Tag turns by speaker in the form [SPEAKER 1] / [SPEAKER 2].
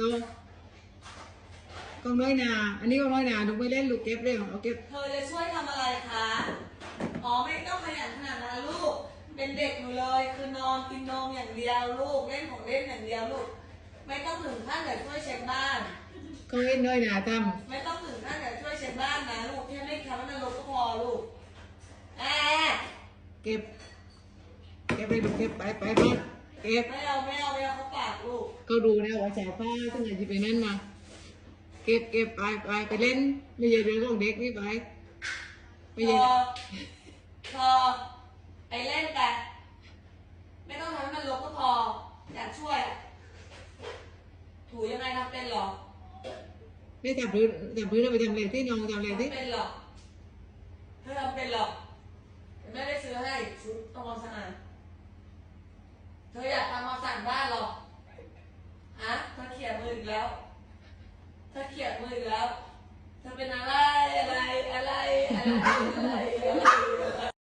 [SPEAKER 1] โตกองน้อยนา อันนี้กองน้อยนาลูกไม่เล่นลูกเก็บเลยเอาเก็บ
[SPEAKER 2] เธอจะช่วยทำอะไรคะ อ๋อไม่ต้องขยันขนาดนั้นลูก เป็นเด็กอยู่เลย คือนอนกินนมอย่างเดียวลูก เล่นของเล่นอย่างเดียวลูก ไม่ต้องถึงขั้นเดี๋ยวช่วยเช็ดบ้าน
[SPEAKER 1] กองเล่นน้อยนาท
[SPEAKER 2] ไม่ต้องถึงขั้นเดี๋ยวช่วยเช็ดบ้านนะลูกแค่ไม่ทำให้มันรกก็พอลูกแอะำ
[SPEAKER 1] เก็บ เก็บไปลูกเก็บไปไปบ้านเก็บ
[SPEAKER 2] ไม่เอาไม่เอาไม่เอาเขาปา กลูก
[SPEAKER 1] ก็ดูนะว่าสายฟ้าตั้งแต่จะไปนั่นมาเก็บเก็บไปไปไปเล่น ไม่ใช่เรื่องของเด็กนี่ไปไม่
[SPEAKER 2] พ
[SPEAKER 1] ใช่
[SPEAKER 2] อพอไปเล่นไปไม่ต้องทำให้มันรกก็พอ อยากช่วยอะถูยังไงทำเป็นเหรอ
[SPEAKER 1] ไม่จับพื้นจับพื้นแล้วไปทำอะไรที่น้องทำอะไร
[SPEAKER 2] ทำ
[SPEAKER 1] ที่
[SPEAKER 2] เป็นเหรอเธอทำเป็นเหรอไม่ได้ซื้อให้ชุดทำความสะอาดเธออยาก ฮะเธอเขียนมืออีกแล้ว เธอเขียนมืออีกแล้ว เธอเป็นอะไรอะไรอะไรอะไรอะไร